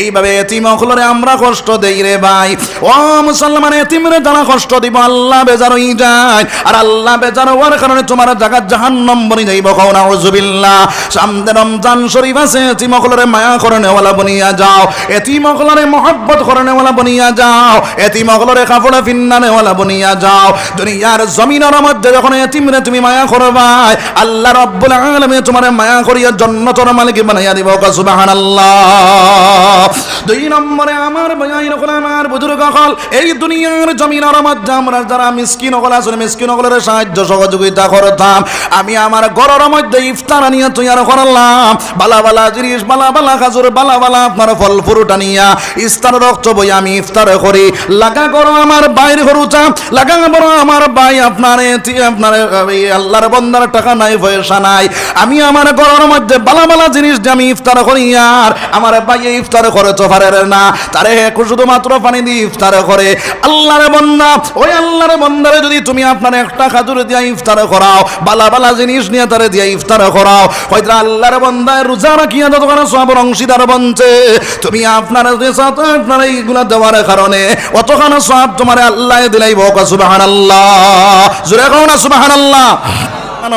এইভাবে এতিম অখলরে আমরা কষ্ট দেই রে ভাই। ও মুসলমান এতিমরে যারা কষ্ট দিব, আল্লাহ বেজার হয়ে যায়। আর আল্লাহ বেজার হওয়ার কারণে তোমার জায়গা জাহান্নম বনি যাইব কও না উজুবিল্লাহ সামনে রমজান শরীফ আছে, এতিম অখলরে মায়া করে নেওয়ালা বনিয়া যাও। এতিম অখলরে মহব্বত করে নেওয়ালা বনিয়া যাও। এতিম অখলরে কাপড়ে ফিন্না নেওয়ালা বনিয়া যাও। দুনিয়ার জমিনের মধ্যে যখন এতিমরে তুমি মায়া করবাই আল্লাহ রব্বুল আলামিন তোমার মায়া করিয়া জন্নতর মালিক বানাইয়া দিব সুবহানাল্লাহ। দুই নম্বরে আমার ভাই নকল আমার বুজুর্গ হল এই দুনিয়ার যারা মিসকিন হল আসলে মিসকিন হলের সাহায্য, সহযোগিতা করতাম, আমি আমার ঘরের মধ্যে ইফতার আনিয়া তৈয়ার করলাম। বালা বালা জিনিস, বালা বালা খাজুর, বালা বালা আপনার ফল ফুরুট ইফতার রক্ত বই আমি ইফতার করি। লাগা করো আমার বাইরে করুচা লাগা বড় আমার ভাই আপনার আপনার আল্লাহর বন্দার টাকা নাই, পয়সা নাই। আমি আমার ঘরের মধ্যে বালা বালা জিনিস আমি ইফতার করি, আর আমার এই ইফতার করে তো পারে না, তারে শুধুমাত্র পানি দিয়ে ইফতার করে। আল্লাহর বন্দা, ওই আল্লাহর বন্দারে যদি তুমি আপনার একটা খাজুর দিয়া ইফতার করাও, বালা বালা জিনিস নিয়ে তারে দিয়া ইফতার করাও, হয়তো আল্লাহর বন্দায় রোজা রাখিয়া যতক্ষণ সবার অংশীদার বনছে, তুমি আপনার আপনার এইগুলা দেওয়ার কারণে অতখানে সব তোমার আল্লাহ দিলাই বক সুবাহান আল্লাহ জোরে কও না সুবাহান আল্লাহ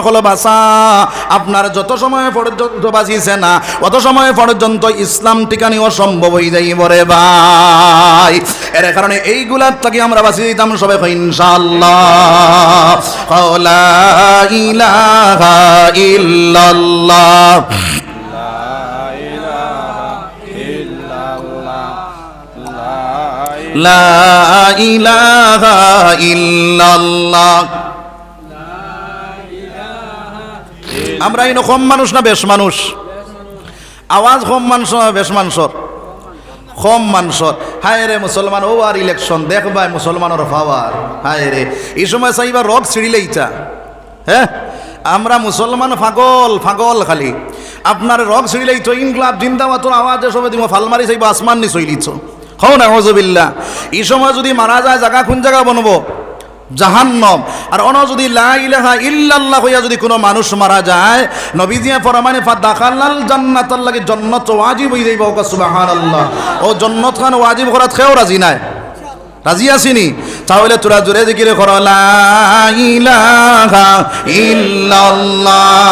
হলো বাসা। আপনার যত সময় পর্যন্ত বাঁচিছে না, অত সময় পর্যন্ত ইসলাম টিকানি অসম্ভব হয়ে যাইব রে ভাই। এর কারণে এইগুলার থেকে আমরা বাঁচিয়ে দিতাম ইল্লাল্লাহ। লা ইলাহা ইল্লাল্লাহ। আমরা এই কম মানুষ না বেশ মানুষ? আওয়াজ কম মানুষ না বেশ মানুষর কম মানুষর হায় রে মুসলমান, ও আর ইলেকশন দেখবাই মুসলমানের পাওয়ার হায় রে। এই সময় চাইবা রগ ছিড়িলেইটা হ্যাঁ? আমরা মুসলমান ফাগল ফাগল খালি। আপনার রগ ছিড়িলেই তো ইনকলাব জিন্দাবাতর আওয়াজে সবে দিব ফালমারি চাইবা আসমান নি চইলিছ হও না হজবিল্লা এই সময় যদি মারা যায় জায়গা কোন জায়গা বনবো? জাহান্নম। আর অন যদি লা ইলাহা ইল্লাল্লাহ হইয়া যদি কোনো মানুষ মারা যায়, নবীজিয়া ফরমানে দাখালাল জান্নাত লাগি জন্নত ওয়াজিব হই যাইব ওকা সুবহানাল্লাহ। ও জন্নত খান ওয়াজিব করাত খেয়েও রাজি নাই। রাজি আসিনি? তাহলে তোরা জোরে জিকিরে করো, লা ইলাহা ইল্লাল্লাহ।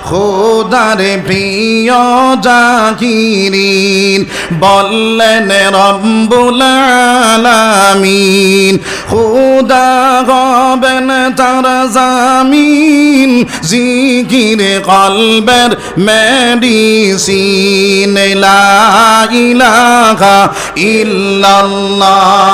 খোদার প্রিয় জাকিরিন বললেন রব্বুল আলামিন, খোদা হবেন তার জামিন, জিকির কলবের মেডিসিন, লা ইলাহা ইল্লাল্লাহ।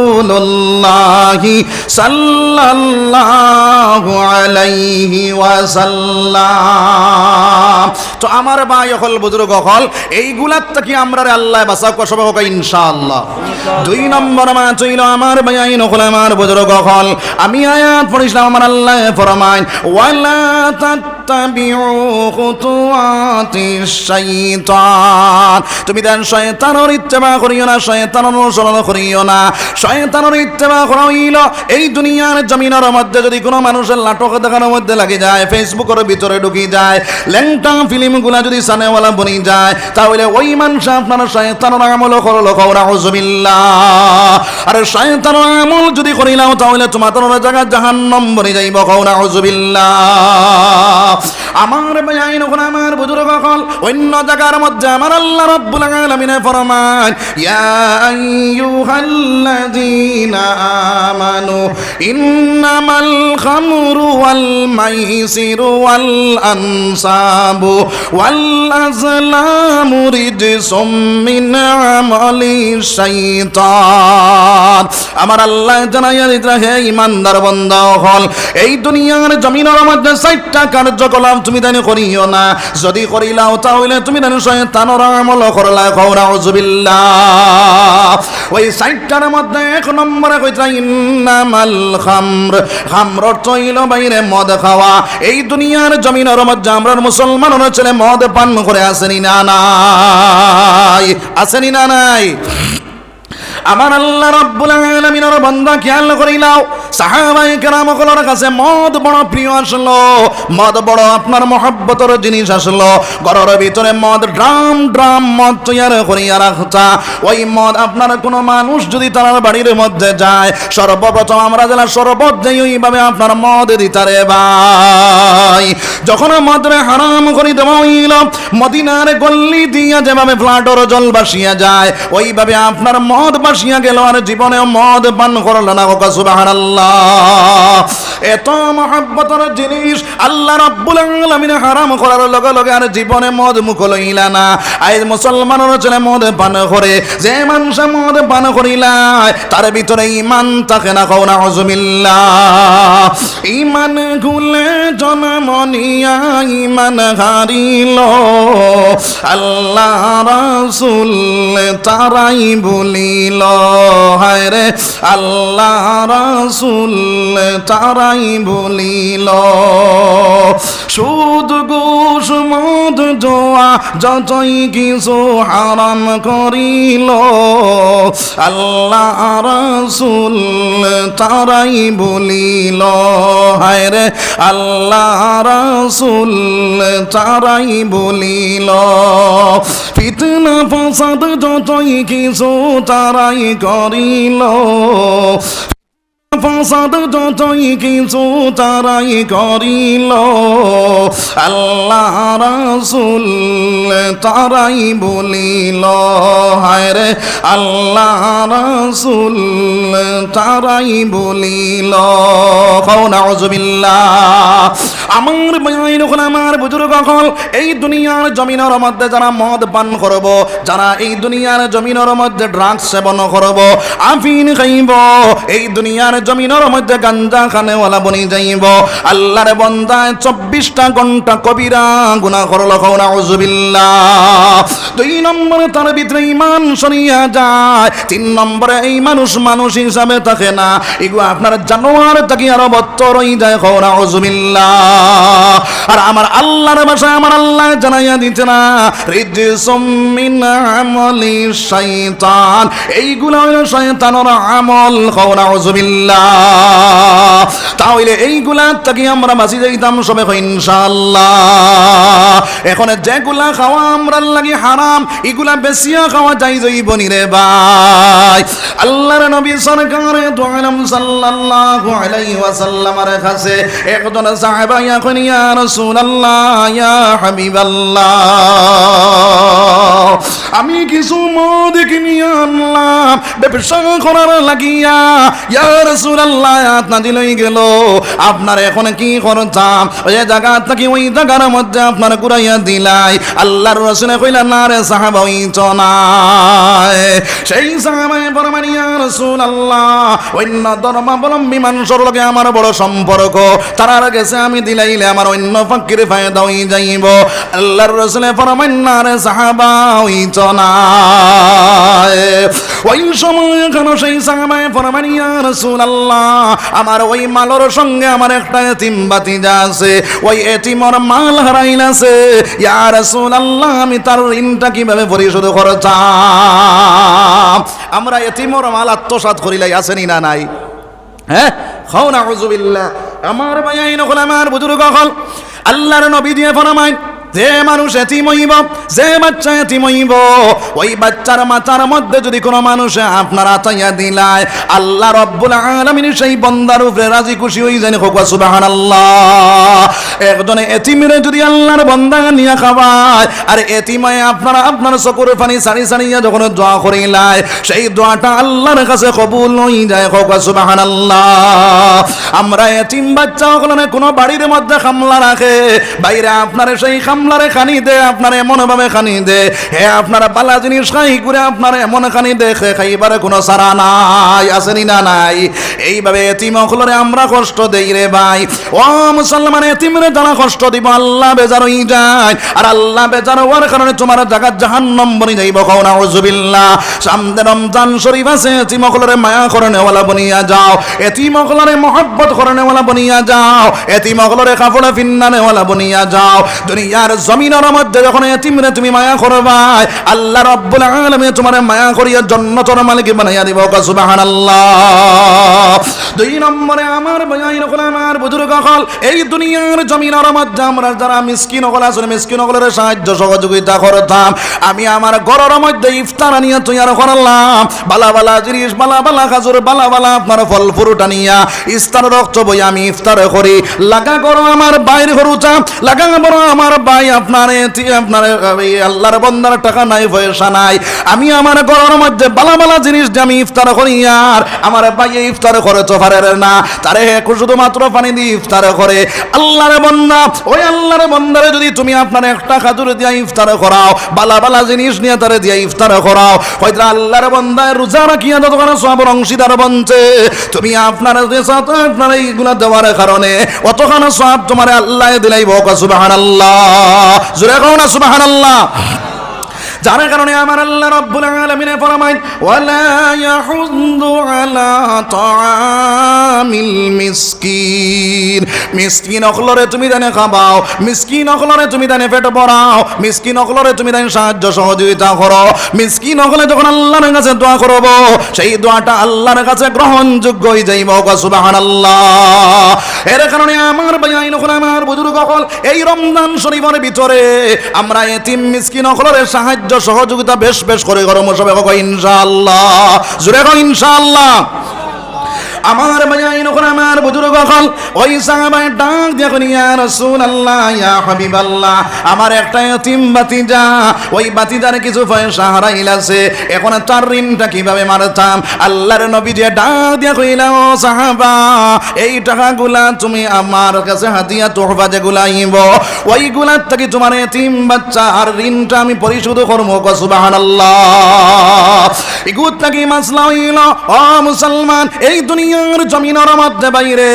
আলাইহি ওয়াসাল্লাম। তো আমার ভাই হল, বুজুর্গ হল এইগুলার থেকে আমরা আল্লাহ বাঁচা কসব হোক, ইনশাআল্লাহ। দুই নম্বর মা চইল আমার ভাই হল আমার বুজুর্গ হল। আমি আয়াত পড়িছিলাম, আমার আল্লাহ ফরমাইন, ওয়ালা তুমি দেন, শয়তানের ইত্তেবা করিও না, শয়তানের অনুসরণ করিও না। শয়তানের ইত্তেবা করা হইল। এই দুনিয়ার জমিনের মধ্যে যদি কোনো মানুষের নাটক দেখানোর মধ্যে লাগে যায় ফেসবুকের ভিতরে ঢুকি যায়, ল্যাংটা ফিল্মগুলা যদি সানেওয়ালা বনি যায়, তাহলে ওই মানুষ আপনার শয়তানের আমল করল কৌরা হুজুবিল্লাহ আর শয়তানের আমল যদি করিলাম, তাহলে তোমার জায়গা জাহান্নম বনি যাইব কৌরা হুজুবিল্লাহ আমার বেআইন ওখানে আমার বুজুর্গ হল অন্য জায়গার মধ্যে আমার আল্লাহ রব্বুল আলামিনে ফরমান ইয়া আইয়ুহাল্লাযীনা আমানু, ইন্নামাল খামরু ওয়াল মাইসিরু ওয়াল আনসাবু ওয়াল আজলামু রিজসুম মিন আমালি শাইতান। আমার আল্লাহ জানাইয়া দিতে হে ইমানদার বান্দা হল এই দুনিয়ার জমিনের মধ্যে চারটা কার্যকলাপ তুমি জানি করিও না। যদি করিলাও তাহলে তুমি জানি শয়তানর আমল করলা। কওরা উজুবিল্লাহ ওই সাইটটার মধ্যে এক নম্বরে কইতা ইন্নামাল খামর। খামর হইল বাইরে মদ খাওয়া। এই দুনিয়ার জমিনের মধ্যে আমরা মুসলমানের ছেলে মদ পান করে আসেনি না নাই? আসেনি না নাই? আমার আল্লাহ রাব্বুল আলামিনের বান্দা খেয়াল করিলাও সাহাবাই কেরাম সকলের কাছে মদ বড় প্রিয় আসলো। মদ বড় আপনার মহব্বতর জিনিস আসলো। ঘরের ভিতরে মদ ড্রাম ড্রাম মদ তৈয়ার করিয়া রাখতা। ওই মদ আপনার কোনো মানুষ যদি তার বাড়ির মধ্যে যায়, সর্বপ্রথম আমরা যারা শরবত দেই ওইভাবে আপনার মদ দিতারে ভাই। যখন মদরে হারাম করি দেওয়া হইল, মদিনার গল্লি দিয়া যেভাবে ফ্লাটর জল বাসিয়া যায়, ওইভাবে আপনার মদ বাসিয়া গেল আর জীবনে মদ পান করল না। ওকা সুবহানাল্লাহ এত মহব্বতর জিনিস আল্লাহ রাব্বুল আলামিন হারাম করার লগে লগে আর জীবনে মদ মুখ লইলা না। আই মুসলমানের ছেলে মদ পান করে, যে মানুষ মদ পান করিলায়, তার ভিতরে ইমান থাকে না, কও না হজমিল্লাহ ইমান গুলে জনমনিয়া ইমান হারিল। আল্লাহ রাসূল তারাই বলিল, হায় রে, আল্লাহ রাসূল তারাই বলিল, সুদ, ঘুষ, মদ, জোয়া, যতই কিছু হারাম করিল, আল্লাহ রাসূল তারাই বলিল, হায় রে, আল্লাহ রাসূল তারাই বলিল। ফিতনা ফসাদ যতই কিছু তারাই করিল। ফসাদ যতই কিছু তারাই করিল। আল্লাহ রাসূল তারাই বলিল, হায় রে আল্লাহ রাসূল তারাই বলিল। কও নাউজুবিল্লাহ। আমার আমার বুজুর্গ হল এই দুনিয়ার জমিনের মধ্যে যারা মদ পান করব, যারা এই দুনিয়ার জমিনের মধ্যে ড্রাগস সেবন করব, আফিন খাইব। এই দুনিয়ার জমিনের মধ্যে গাঞ্জা খানেওয়ালা বনি যাইব। আল্লাহর বন্দায় চব্বিশটা ঘণ্টা কবিরা গুনা করল কৌনা উজুবিল্লাহ দুই নম্বরে তার ভিতরে ইমান সরিয়া যায়। তিন নম্বরে এই মানুষ মানুষ হিসাবে থাকে না। এগুলো আপনার জানোয়ার থাকি আরও বত্তর যায় কৌনা উজুবিল্লাহ আর আমার আল্লাহর ভাষা আমার আল্লাহ জানাইয়া দিতে না আমলি শাইতান। এইগুলো হইল শয়তানের আমল। কওনা উজুবিল্লাহ তাহলে এইগুলা থেকে আমরা বাঁচি যাইতাম সবে ইনশাআল্লাহ। এখন যেগুলা খাওয়া আমরা লাগি হারাম, এগুলা বেশিয়া খাওয়া যাই যাইব নি রে ভাই। আল্লাহর নবী সরকারে দোয়ালাম সাল্লাল্লাহু আলাইহি ওয়াসাল্লামের কাছে একজন সাহাবা এখন ইয়া রাসূলুল্লাহ, ইয়া হাবিবাল্লাহ। আমি কিছু মদ কিনি আনলাম। ব্যবসা করার লাগিয়া। ইয়া দিলই গেল। আপনার এখন কি করতাম ওই জায়গা থেকে ওই জায়গার মধ্যে আপনার ঘুরাইয়া দিলাই? আল্লাহর রাসূলে কইলা না রে ওই চনায় সেই সাহাবায়ে ফরমান, ইয়া রাসূলুল্লাহ, অন্য ধর্মাবলম্বী মানুষের লগে আমার বড় সম্পর্ক। তারার গেছে আমি দিলাইলে আমার অন্য ফাকির ফায়দা হয়ে যাইব। আল্লাহর রাসূলে ফরমান না রে সাহাবা চনায় ওই সময় কেন সেই সাহাবায়ে ফরমান, ইয়া রাসূলুল্লাহ, আমার ওই মালর সঙ্গে আমার একটা এতিম বাতিজা আছে, ওই এতিমর মাল হারাইলাছে ইয়া রাসূলুল্লাহ, আমি তার ঋণটা কীভাবে পরিশোধ করতাম? আমরা এতিমর মাল আত্মসাৎ করিলাই আসেনি না নাই? হ্যাঁ? খাও না হুজুবিল্লাহ আমার ভাই নকল আমার বুজুর্গ হল, আল্লাহর নবী দিয়ে ফরমায় যে মানুষ এতিম যে বাচ্চা এতিম ওই বাচ্চার মাথার মধ্যে যদি কোনো মানুষ আপনার আতাইয়া দিলায়, আল্লাহ রব্বুল আলামিন সেই বন্দার উপরে রাজি খুশি হই জানি হোক, সুবহানাল্লাহ। একজনে এতিমিরে যদি আল্লাহর বন্দা নিয়া খাওয়ায়, আর এতিমায় আপনারা, আপনার চকুর পানি সারি সারিয়া যখন দোয়া করিলায়, সেই দোয়াটা আল্লাহর কাছে কবুল হই যায় হোক, সুবহানাল্লাহ। আমরা এতিম বাচ্চা কোনো বাড়ির মধ্যে খামলা রাখে, বাইরে আপনার সেই খাম কামলারে খানি দে, আপনার এমন ভাবে খানি দে। হে, আপনারা বালা জিনিস খাই করে আপনার এমন খানি দে খে খাইবারে কোনো সারা নাই, আসেনি না নাই? এইভাবে এতিম অখলরে আমরা কষ্ট দেই রে ভাই। ও মুসলমান এতিমরে যারা কষ্ট দিব, আল্লাহ বেজার হই যায়। আর আল্লাহ বেজার হওয়ার কারণে তোমার জায়গা জাহান্নম বনি যাইব কওনা উজুবিল্লাহ সামনে রমজান শরীফ আছে, এতিম অখলরে মায়া করনেওয়ালা বনিয়া যাও। এতিম অখলরে মহব্বত করনেওয়ালা বনিয়া যাও। এতিম অখলরে কাপড়ে ফিন্নানেওয়ালা বনিয়া যাও। দুনিয়ার জমিনের মধ্যে যখন এতিমরে তুমি মায়া করবাই আল্লাহ রব্বুল আলামিন তোমার মায়া করিয়া জন্নতর মালিক বানাইয়া দিব। সুবহানাল্লাহ। দুই নম্বরে আমার বয়াইন হল আমার বুজুর্গ হল, এই দুনিয়ার জমিনের মধ্যে আমরা যারা মিসকিন হল, আসলে মিসকিন হলের সাহায্য সহযোগিতা করতাম। আমি আমার ঘরের মধ্যে ইফতার নিয়ে তৈরি করলাম। বালা বালা জিনিস, বালা বালা খাজুর, বালা বালা আপনার ফল ফুরুটা নিয়া ইফতার রক্ত বই আমি ইফতার করি। লাগা করো আমার বাইরে করুচা লাগা বড় আমার ভাই আপনার আপনার আল্লাহর বন্দার টাকা নাই, পয়সা নাই। আমি আমার ঘরের মধ্যে বালা বালা জিনিস দিয়ে আমি ইফতার করি, আর আমার ভাই ইফতার করে, তো পারে না। তারে শুধুমাত্র পানি দিয়ে ইফতার করে। আল্লাহর বন্দা, ওই আল্লাহর বন্দারে যদি তুমি আপনার একটা খাজুর দিয়া ইফতার করাও, বালা বালা জিনিস নিয়ে তারে দিয়া ইফতার করাও হয়তো আল্লাহর বন্দায় রোজা রাখিয়া যতক্ষণ সবর অংশীদার বনছে। তুমি আপনার আপনার এইগুলা দেওয়ার কারণে অতখানে সব তোমার আল্লাহ দিলাই বক সুবাহান আল্লাহ জুড়ে কও না সুবাহান আল্লাহ যার কারণে আমার আল্লাহ রব্বুল আলামিনে ফরমাইন, ওয়ালা ইয়াহুদ্দু আলা তাআমিল মিসকিন। মিসকিন অখলরে তুমি দানে খাবাও, মিসকিন অখলরে তুমি দানে পেট ভরাও, মিসকিন অখলরে তুমি দানে সাহায্য সহযোগিতা করো। মিসকিন অখলে যখন আল্লাহর কাছে দোয়া করব, সেই দোয়াটা আল্লাহর কাছে গ্রহণযোগ্য হয়ে যাইব সুবহানাল্লাহ। এর কারণে আমার ভাই নখন আমার বুজুর্গ অকল, এই রমজান শরীফের ভিতরে আমরা এতিম মিসকিন অকলের সাহায্য সহযোগিতা বেশ বেশ করে গরম সবে ইনশাআল্লাহ। জুড়ে ইনশাআল্লাহ। আমার বাজাই নখন আমার বুজুর্গ হল ওই সাহাবায় ডাক দেখুন ইয়া রাসূলুল্লাহ, ইয়া হাবিবাল্লাহ, আমার একটা এতিম বাতিজা। ওই বাতিজার কিছু পয়সা হারাইলাছে এখন তার ঋণটা কীভাবে মারতাম? আল্লাহর নবী যে ডাক দিয়া কইলা ও সাহাবা, এই টাকাগুলা তুমি আমার কাছে হাতিয়া তোহফা যেগুলা আইব, ওইগুলা থেকে তোমার এতিম বাচ্চা আর ঋণটা আমি পরিশোধ করব সুবহানাল্লাহ। ইগুত নাকি মাসলা হইল, ও মুসলমান, এই দুনিয়ার জমিনের মধ্যে বাইরে,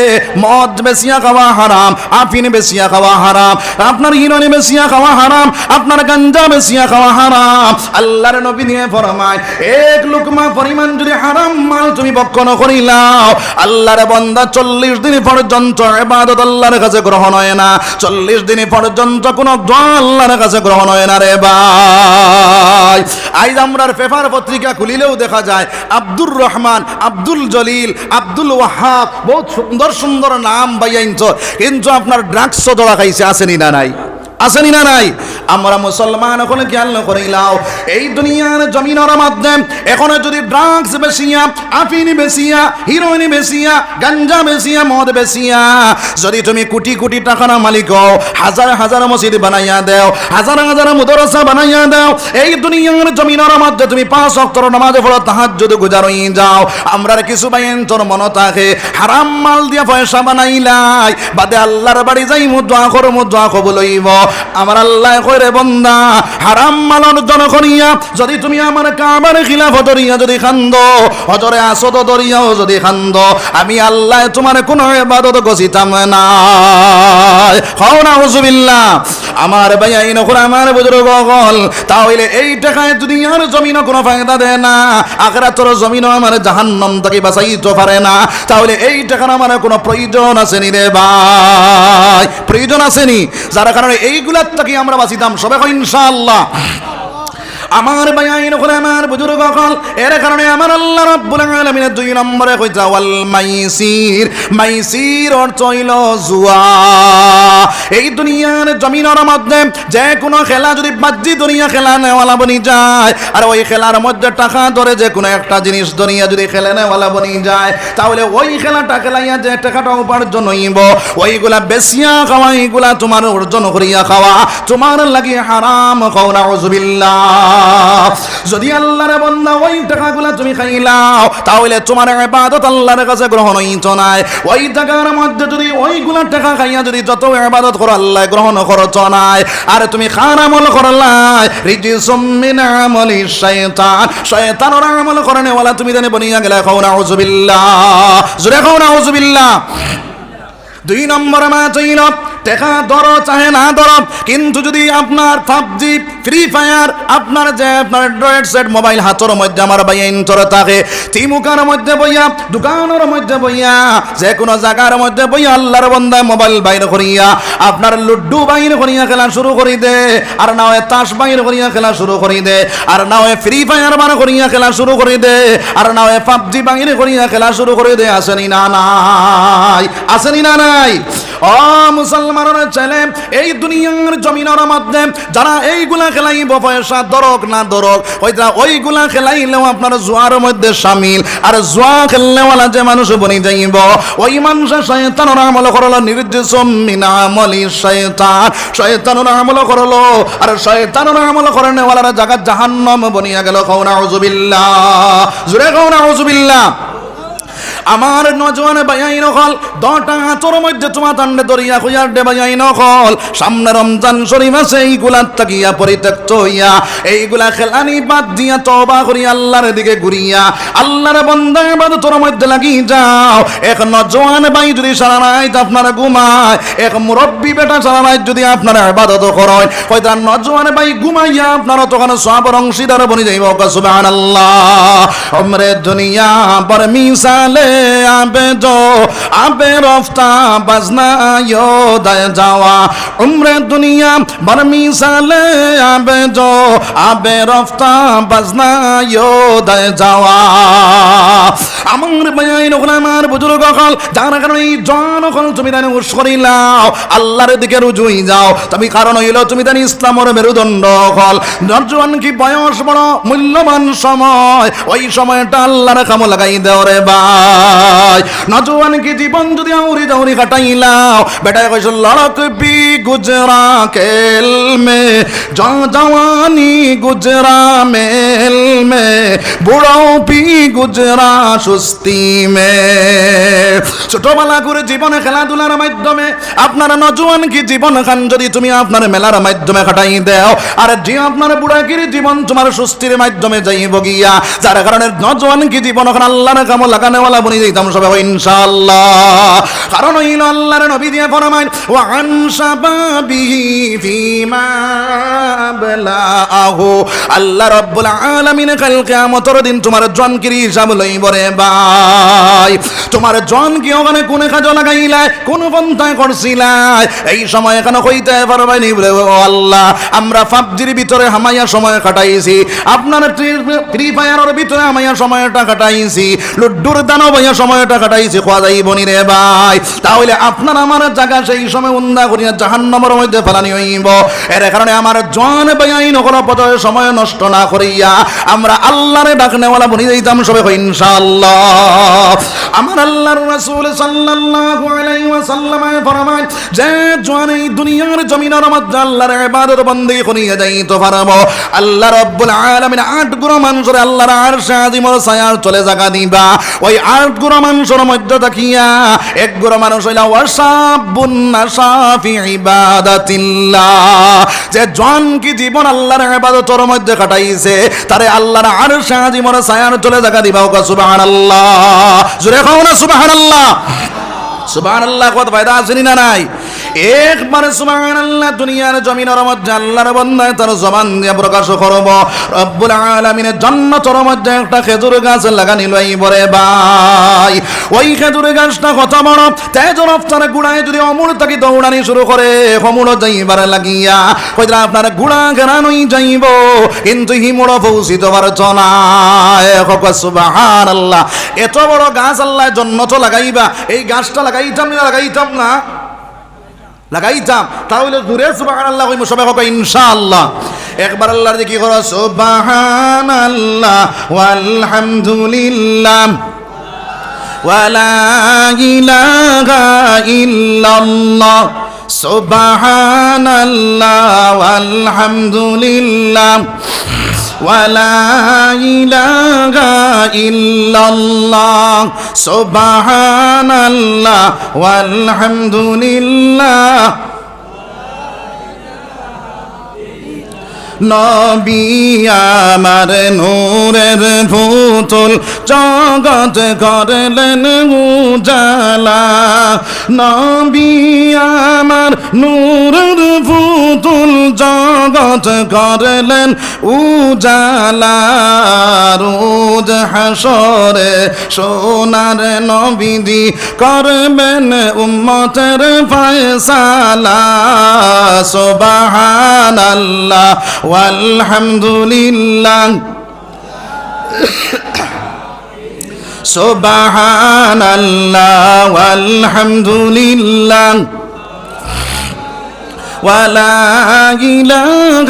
মদ বেশিয়া খাওয়া হারাম, আফিন বেশিয়া খাওয়া হারাম, আপনার হিরনি বেশিয়া খাওয়া হারাম, আপনার গাঞ্জা বেশিয়া খাওয়া হারাম। আল্লাহর নবী নিয়ে ফরমায়, এক লুকমা পরিমাণ যদি হারাম মাল তুমি বক্ষণ করিলাও, আল্লাহর বন্দা চল্লিশ দিন পর্যন্ত এবাদত আল্লাহর কাছে গ্রহণ হয় না, চল্লিশ দিন পর্যন্ত কোনো দোয়া আল্লাহর কাছে গ্রহণ হয় না রে ভাই। আইজ আমরার পেপার পত্রিকা খুলিলেও দেখা যায়, আব্দুর রহমান, আব্দুল জলিল, আব্দুল ওয়াহাব বহুত সুন্দর সুন্দর নাম বাইয়াইনছ কিন্তু আপনার ড্রাগস ধরা খাইছে আসেনি না নাই? আসেনি না নাই? আমরা মুসলমান, এখন খেয়াল করিলাও এই দুনিয়ার জমিনের মাধ্যমে এখন যদি ড্রাগস বেশিয়া, আফিন বেশিয়া হিরোইন বেশিয়া, গাঞ্জা বেশিয়া, মদ বেশিয়া, যদি তুমি কোটি কোটি টাকার মালিক হও, হাজার হাজার মসজিদ বানাইয়া দাও, হাজার হাজার মুদরসা বানাইয়া দাও, এই দুনিয়ার জমিনের মধ্যে তুমি পাঁচ অক্টর নামাজে পড়ো তাহার যদি গুজারই যাও। আমরা কিছু বাইন তোর মন থাকে, হারাম মাল দিয়া পয়সা বানাইলাই, বাদে আল্লাহর বাড়ি যাই মুদ্রা করো মুদ্রা কবল হইব। আমার আল্লাহ কইরে বন্দা, হারাম মালন জনখনিয়া যদি তুমি আমার কাবার খিলাফ দরিয়া যদি খান্দ, হজরে আসদ দরিয়াও যদি খান্দ, আমি আল্লাহ তোমার কোন ইবাদত গছিতাম না। হও না হুজুবিল্লাহ আমার ভাইয়াই নখন আমার বুজুর্গ গল তাহলে এই টাকায় জমিনও কোনো ফায়দা দেয় না, আখরাতর জমিনও আমার জাহান্নাম বাঁচাইতে পারে না। তাহলে এই টাকার আমার কোনো প্রয়োজন আসেনি রে ভাই। প্রয়োজন আসেনি, যার কারণে এইগুলার থেকে আমরা বাঁচিতাম সবাই ইনশাআল্লাহ। আমার বায়াইন করে আমার বুজুর্গ কল এর কারণে আমার আল্লাহ রাব্বুল আলামিনের দুই নম্বরে কইতা ওয়াল মাইসির। মাইসির অর্থ হইল জুয়া। এই দুনিয়ার জমিনের মধ্যে যে কোনো খেলা যদি বাজ্যি দুনিয়া খেলা নেওয়ালা বনি যায়, আর ওই খেলার মধ্যে টাকা ধরে যে কোনো একটা জিনিস দুনিয়া যদি খেলে নেওয়ালা বনি যায়, তাহলে ওই খেলাটা খেলাইয়া যে টাকাটা উপার্জন হইব, ওইগুলা বেশিয়া খাওয়া, এইগুলা তোমার অর্জন করিয়া খাওয়া। তোমার লাগি হারাম খাও না যদি আল্লাহর বন্ধা ওই টাকাগুলা তুমি খাইলাও তাহলে তোমার ইবাদত আল্লাহর কাছে গ্রহণ হইতো নাই। ওই টাকার মধ্যে যদি ওইগুলা টাকা খাইয়া যদি যত ইবাদত করো, আল্লাহ গ্রহণ করতো নাই। আর তুমি খান আমল করলাই রিজিসুম মিন আমলি শাইতান শয়তানের আমল করনে ওয়ালা তুমি জানে বনিয়া গেলে, খাও না নাউজুবিল্লাহ। জুরে খাও নাউজুবিল্লাহ। দুই নম্বর মা চাইল টেকা ধরো, চাহে না ধরো, কিন্তু যদি আপনার পাবজি ফ্রি ফায়ার আপনার যে আপনার ড্রয়েড সেট মোবাইল হাতের মধ্যে আমার ভাই ইন্তর থাকে, তিমুকার মধ্যে বইয়া, দোকানের মধ্যে বইয়া যে কোনো জায়গার মধ্যে বইয়া আল্লাহর বন্দায় মোবাইল বাইর করিয়া, আপনার লুড্ডু বাইর করিয়া খেলা শুরু করি দে, আর না হয় তাস বাইর করিয়া খেলা শুরু করি দে, আর না হয় ফ্রি ফায়ার বার করিয়া খেলা শুরু করি দে, আর না হয় পাবজি বাইর করিয়া খেলা শুরু করে দে, আসেনি না নাই, আসেনি না নাই। ও মুসলমানের ছেলে এই দুনিয়ার জমিনের মধ্যে যারা এইগুলা খেলাইব, পয়সা দরক না দরক, ওইটা ওইগুলা খেলাইলেও আপনার জোয়ার মধ্যে সামিল। আর জোয়া খেলনেওয়ালা যে মানুষ বনি যাইব, ওই মানুষ শয়তানের আমল করল নির্দেশ মিনা আমলি শয়তান। শয়তানের আমল করল, আর শয়তানের আমল করনেওয়ালার জায়গা জাহান্নাম বনিয়া গেল। কৌনা হজুবিল্লাহ জুড়ে কৌনা হজুবিল্লাহ আমার নজওয়ানে বাইয়াই নকল দটা আচর মধ্যে তোমা তান্ডে দরিয়া হইয়ার ডে বাইয়াই নকল সামনে রমজান শরীফ আছে এইগুলার তাকিয়া পরিত্যক্ত হইয়া, এইগুলা খেলানি বাদ দিয়া তবা করি আল্লাহর দিকে ঘুরিয়া। আল্লাহর বন্দা বাদ তোর মধ্যে লাগি যাও। এক নজওয়ান বাই যদি সারা রাত আপনার ঘুমায়, এক মুরব্বী বেটা সারা রাত যদি আপনারা আবাদত করেন হয়তো নজওয়ান বাই ঘুমাইয়া আপনার তখন সবর অংশীদার বনি যাইব সুবহানাল্লাহ। আমরে দুনিয়া পর মিসালে আবে রফতা বাজনা দায় যাওয়া। উমরে দুনিয়া বরমি সালে আবেদ আবে রফতা বাজনা দায় যাওয়া। আমার আমার বুজুর্গ কল যার কারণে এই জন কল তুমি তাই উস করিলাও। আল্লাহর দিকে রুজুই যাও। তুমি কারণ হইল তুমি তাই ইসলামের মেরুদণ্ড কল নর্জওয়ান কি বয়স বড়? মূল্যবান সময়। ওই সময়টা আল্লাহর কামো লাগাই দেও বা নজওয়ান কি জীবন যদি আউরি কাটাইলাও? বেটায় কইছ লড়ক বি গুজরা কেল মে জওয়ানি গুজরা মেল মে বুড়াও পি গুজরা সুস্তি মে। ছোটবেলা করে জীবনে খেলাধুলার মাধ্যমে আপনার নজওয়ান কি জীবন খান যদি তুমি আপনার মেলার মাধ্যমে কাটাই দেও? আর যে আপনার বুড়াকির জীবন তোমার সুস্থির মাধ্যমে যাইব গিয়া, যার কারণে নজওয়ান কি জীবন খান, আল্লাহর কাম লাগানেওয়ালা সবাই ইনশাআল্লাহ। কারণ হইল আল্লাহর নবী দিয়ে ফরমাইন আল্লাহ রাব্বুল আলামিন কাল কিয়ামতের দিন তোমার হিসাব লইব রে ভাই। তোমার জন কি ওখানে কোন কাজ লাগাইলাই কোন পন্থায় করছিলাই এই সময় এখানে কইতে পারবাই নি বলে, ও আল্লাহ? আমরা পাবজির ভিতরে হামাইয়া সময় কাটাইছি। আপনার ফ্রি ফায়ারের ভিতরে হামাইয়া সময়টা কাটাইছি। লুড্ডুর দানব হইয়া সময়টা কাটাইছি খোয়া যাইব নি রে ভাই। তাহলে আপনার আমার জায়গা সেই সময় উন্দা করিয়া জাহান্নামের মধ্যে ফেলানি হইব। এর কারণে আমার জন বেআইন কোনো পদে সময় নষ্ট না করিয়া আমরা আল্লাহরে ডাকনেওয়ালা বনি যাইতাম সবে ইনশাআল্লাহ। আমার আল্লাহর রাসূল সাল্লাল্লাহু আলাইহি ওয়াসাল্লাম ফরমান যে জন এই দুনিয়ার জমিনের মধ্যে আল্লাহর ইবাদত বন্দেগী করিয়া যাইতে পারব আল্লাহ রাব্বুল আলামিন আট গুণ মানুষের আল্লাহর আরশে আজিমর ছায়ার চলে জায়গা দিবা। ওই আট গুণ মানুষের মধ্যে দেখিয়া এক গুণ মানুষ হইলা ওয়াসাবুন নাসাফি ইবাদাতিল্লাহ। যে জন কি জীবন আল্লাহর ইবাদতের মধ্যে কাটাইছে তারে আল্লাহর আরশে আজিমর ছায়ার চলে জায়গা দিবা ওকা সুবহানাল্লাহ। জোরে খাও না সুবহানাল্লাহ। সুবহানাল্লাহ কত ফায়দা আছে না নাই? একবারে সুবহানাল্লাহ, দুনিয়ার জমিনের মধ্যে আল্লাহর বান্দায় তার জবান দিয়ে প্রকাশ করব। রব্বুল আলামিনের জান্নাতের মধ্যে একটা খেজুর গাছ লাগানি লই বরে ভাই। ওই খেজুর গাছটা কত বড়? তেজ রফতার গুড়ায় যদি অমূল তাকে দৌড়ানি শুরু করে অমূল যাইবার লাগিয়া। কইরা আপনার গুড়া গেরানোই যাইব, কিন্তু হিমুড় পৌঁছিত পারছ না সুবহানাল্লাহ। এত বড় গাছ আল্লাহ জন্য তো লাগাইবা, এই গাছটা লাগাইতাম না লাগাইতাম না। লাগাইতাম তাহলে ঘুরে সুবাহান আল্লাহ কইমু, সবাই হোক ইনশাআল্লাহ। একবার আল্লাহর দিকে করো সুবাহান আল্লাহ ওয়ালহামদুলিল্লাহ, ওয়ালা ইলাহা ইল্লাল্লাহ, সুবহানাল্লাহ, ওয়ালহামদুলিল্লাহ। ولا إله إلا الله. سبحان الله والحمد لله. নবী আমার নূরের পুতুল জগত করলেন উজালা। নবী আমার নূরের পুতুল জগত করলেন উজালা। রোজ হাসরে সোনার নবীদি করবেন উম্মতের ফয়সালা। সুবহানাল্লাহ walhamdulillah subhanallah walhamdulillah ولا إله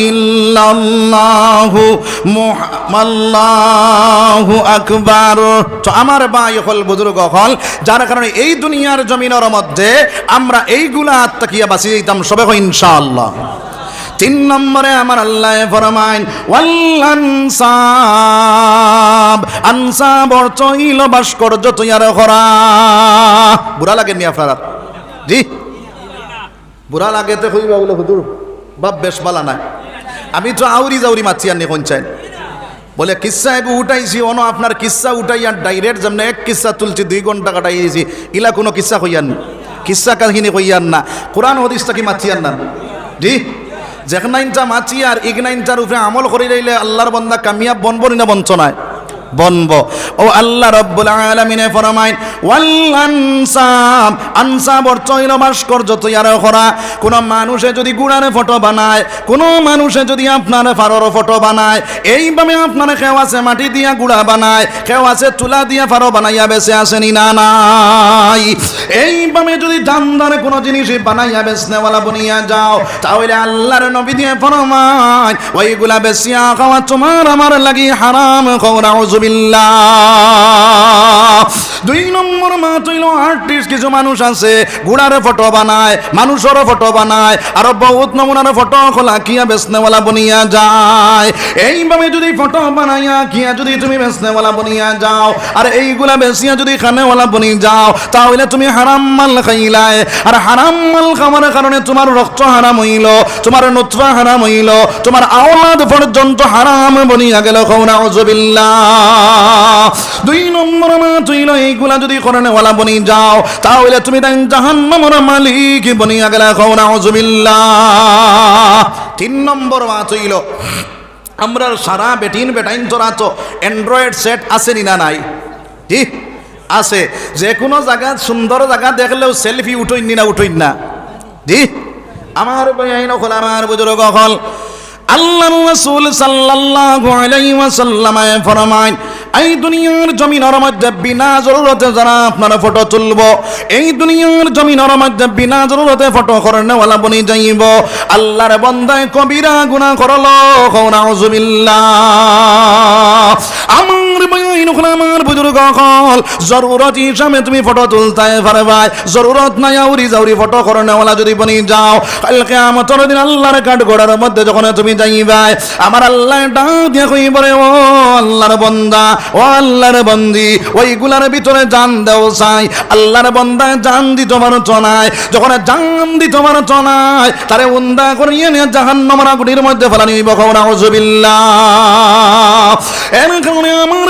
إلا الله الله أكبر তো আমার ভাই হল বুজুর্গ হল যার কারণে এই দুনিয়ার জমিনের মধ্যে আমরা এইগুলা আত্মাকিয়া বাঁচিয়ে দিতাম সবে ইনশাআল্লাহ তিন নম্বরে আমার আল্লাহ ফরমাইন ওয়াল্লানসাব আনসাব অর্থ ইল ভাস্কর্য তৈয়ার করা। বুড়া লাগেননি আপনারা? জি? বুড়া লাগেতে কইবা বলে হুদুর বাপ বেশ বালা নাই। আমি তো আউরি জাউরি মাছি আনি কোনচাই বলে, কিসা এগু উঠাইছি? অন, আপনার কিসা উঠাইয়া ডাইরেক্ট যেমন এক কিসা তুলছি, দুই ঘণ্টা কাটাইছি ইলা কোনো কিসা কইয়ান? কিসা কাহিনী কইয়ান না? কোরআন হদিসটা কি মাছিয়ান না? জি? যেখানাইনটা মাচি আর ইগনাইনটার উপরে আমল করে রইলে আল্লাহর বন্দা কামিয়াব বনবনি না বঞ্চনায়। বনব। ও আল্লাহ রব্বুল আলামিনে ফরমাইন ওয়াল আনসাব আনসাব অর্থ হইল ভাস্কর্য তৈয়ার করা। কোন মানুষে যদি গুড়ারে ফটো বানায়, কোন মানুষে যদি আপনার ফারোর ফটো বানায়, এইভাবে আপনার কেউ আছে মাটি দিয়া গুড়া বানায় কেউ আছে তুলা দিয়া ফারো বানাইয়া বেছে আসেনি না নাই? এইভাবে যদি দামদারে কোনো জিনিস বানাইয়া বেচনেওয়ালা বনিয়া যাও, তাহলে আল্লাহর নবী দিয়ে ফরমায় ওইগুলা বেশিয়া খাওয়া তোমার, আমার লাগি হারাম খৌরা দুই নম্বর মা তৈল আর্টিস্ট কিছু মানুষ আছে, গুড়ারে ফটো বানায়, মানুষেরও ফটো বানায়, আর বহুত নমুনার ফটো খোলা, কিয়া বেচনেওয়ালা বনিয়া যায়। এইভাবে যদি ফটো বানাইয়া, কিয়া যদি তুমি বেচনেওয়ালা বনিয়া যাও, আর এইগুলা বেচিয়া যদি খানেওয়ালা বনি যাও, তাহলে তুমি হারাম মাল খাইলাই আর হারাম মাল খাওয়ার কারণে তোমার রক্ত হারাম হইল, তোমার নত্রা হারাম হইল, তোমার আওলাদ পর্যন্ত হারাম বনিয়া গেল কৌনা অজবিল্লাহ দুই নম্বর মা তুইল এইগুলা যদি করণেওয়ালা বনি যাও, তাহলে তুমি তাই জাহান্নামর মালিক বনিয়া গেলা কৌনা অজবিল্লাহ তিন নম্বর মা তুইল আমরা সারা বেটিন বেটাইন তোরা তো অ্যান্ড্রয়েড সেট আসেনি না নাই? জি আছে। যে কোনো জায়গা, সুন্দর জায়গা দেখলেও সেলফি উঠইন না উঠইন না। জি আমার বয়াইন হল আমার বুজুর্গ হল আল্লাহ রাসূল সাল্লাল্লাহু আলাইহি ওয়াসাল্লাম ফরমায়, এই দুনিয়ার জমিনের মধ্যে বিনা জরুরতে যারা আপনার ফটো তুলব, এই দুনিয়ার জমিনের মধ্যে বিনা জরুরতে ফটো করনে ওয়ালা বনি যাইব। আল্লাহর বন্দায় কবিরা গুনাহ করল। নাউজুবিল্লাহ আমার আমার বুজুর্গ হল জরুরত হিসাবে তুমি ফটো তুলতে পারবাই জরুরত নাই আউরি জাউরি ফটো করেনওয়ালা যদি বনি যাও কালকে আমতর দিন আল্লাহর কাঠ গোড়ার মধ্যে যখন তুমি যাইবাই আমার আল্লাহ ডাক দিয়ে কইবরে ও আল্লাহর বন্দা, ও আল্লাহর বন্দি, ওইগুলার ভিতরে জান দেও চাই আল্লাহর বন্দা জান দিত পারত নাই যখন জান দিত পারত নাই তারে উন্দা করিয়ে নিয়ে জাহান্নামের আগুনের মধ্যে ফেলানি বকরা হুজুবিল্লাহ এর কারণে আমার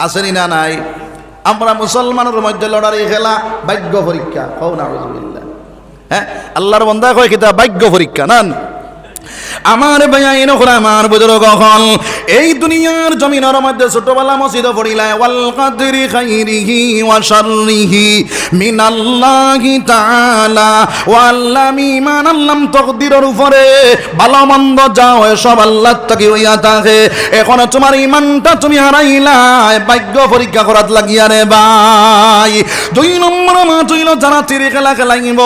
আসেনি না নাই? আমরা মুসলমানের মধ্যে লড়ারি, খেলা, ভাগ্য পরীক্ষা। না হ্যাঁ? আল্লাহর বন্ধা কয় কিতা? ভাগ্য পরীক্ষা, নান? আমার এনে করে আমার বুজুর্গ হল এই দুনিয়ার জমিনের মধ্যে ছোটবেলা মসজিদ পড়িলায়, ওয়াল কাদরি খাইরিহি ওয়া শাররিহি মিনাল্লাহি তাআলা। ওয়াল্লামি মান আল্লাম তকদিরের উপরে। ভালো মন্দ যাও সব আল্লাহ থেকে হইয়া থাকে। এখন তোমার ইমানটা তুমি হারাইলাই ভাগ্য পরীক্ষা করাত লাগিয়া রে ভাই। দুই নম্বর মাছ হইল যারা তিরি খেলা খেলাইব,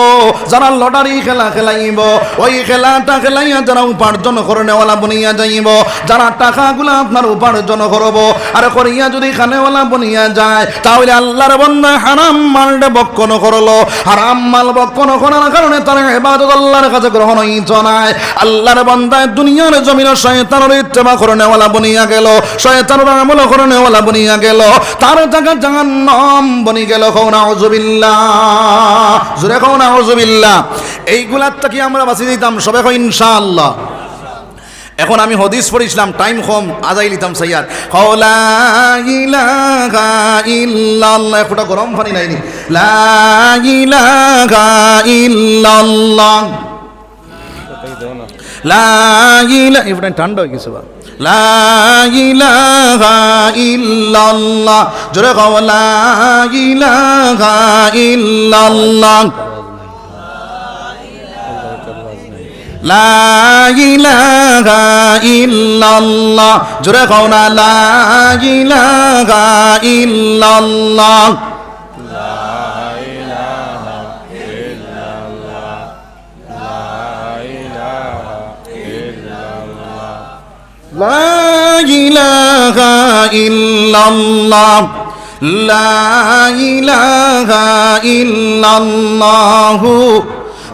যারা লটারি খেলা খেলাইব, ওই খেলাটা খেলাইয়া যারা উপার্জন করে নেওয়ালা বনিয়া যাইব। যারা টাকাগুলো আপনার উপার্জন করব, আর করিয়া যদি খানেওয়ালা বনিয়া যায়, তাহলে আল্লাহর বন্ধা হারাম মালটা বক্ষণ করল। হারাম মাল বক্ষণ করার কারণে তার এবাদত আল্লাহর কাছে গ্রহণ হইত নাই। আল্লাহর বন্দায় দুনিয়ার জমিন শয়তানের ইত্তেবা করে নেওয়ালা বনিয়া গেল। শয়তানের আমল করে নেওয়ালা বনিয়া গেল। তার জায়গা জাহান্নাম বনি গেল কৌনা অজুবিল্লাহ জুড়ে কৌনা অজুবিল্লাহ এইগুলার থেকে আমরা বাঁচি দিতাম সবে ইনশাআল্লাহ। এখন আমি হদিস পড়িছিলাম টাইম কম, আজাই লিতাম সাইয়ার ইল্লাল্লাহ একটা গরম পানি নাইনি। লা ইলাহা ইল্লাল্লাহ। লা ইলা এটা ঠান্ডা হয়ে গেছে বা। লা ইলাহা ইল্লাল্লাহ। জোরে কও লা ইলাহা ইল্লাল্লাহ। লা ইলাহা ইল্লাল্লাহ জোরে কও না লা ইলাহা ইল্লাল্লাহ لا إله إلا الله لا إله إلا الله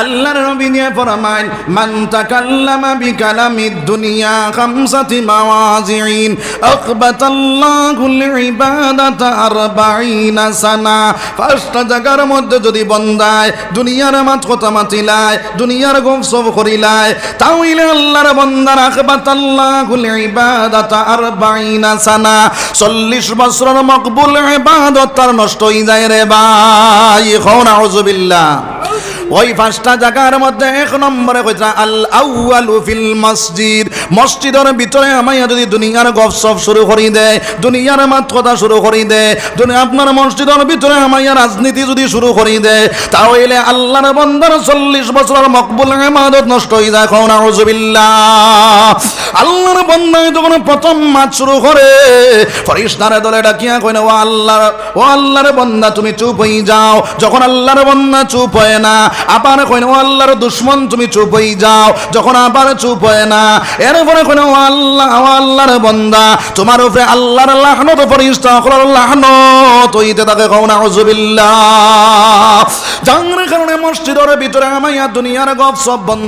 আল্লাহর নবী নিয়ে ফরমাইন মান তাকাল্লামা বিকালামিদ দুনিয়া খামসাতি মাওয়াজিন আকবাতাল্লাহুল ইবাদাতা আরবাঈনা সানা। পাঁচটা জায়গার মধ্যে যদি বন্দায়, দুনিয়ার মাত কথা মাতিলায়, দুনিয়ার গপসপ করিলায় তাহলে আল্লাহর বন্দার আকবাতাল্লাহুল ইবাদাতা আরবাঈনা সানা। চল্লিশ বছরের মকবুল ইবাদত তার নষ্ট হয়ে যায় রে ভাই খাও নাউজুবিল্লাহ ওই পাঁচটা জায়গার মধ্যে এক নম্বরে কইতা আল আউয়ালু ফিল মসজিদ। মসজিদের ভিতরে আমাইয়া যদি দুনিয়ার গপসপ শুরু করি দেয় দুনিয়ার মাত কথা শুরু করি দেয় দুনিয়া আপনার মসজিদের ভিতরে আমাইয়া রাজনীতি যদি শুরু করি দেয় তাহলে আল্লাহর বন্দার চল্লিশ বছরের মকবুল ইমাদত নষ্ট হয়ে যায়। কোন আউযুবিল্লাহ আল্লাহর বন্দায় যখন প্রথম মাছ শুরু করে, ফরিস্তারে দলে ডাকিয়া কইনা ও আল্লাহর ও আল্লাহর বন্দা, তুমি চুপ হয়ে যাও। যখন আল্লাহর বন্দা চুপ হয় না, আবার কইন ও আল্লাহর দুশ্মন, তুমি চুপ হয়ে যাও। যখন আবার চুপ হয় না এরপরে কইন ও আল্লাহ আল্লাহর বন্দা, তোমার উপরে আল্লাহর লাহনত, ফরিস্তা অকলার লাহনত হইতে তাকে কওনা আউযুবিল্লাহ যার কারণে মসজিদের ভিতরে আমাইয়া দুনিয়ার গপ সব বন্ধ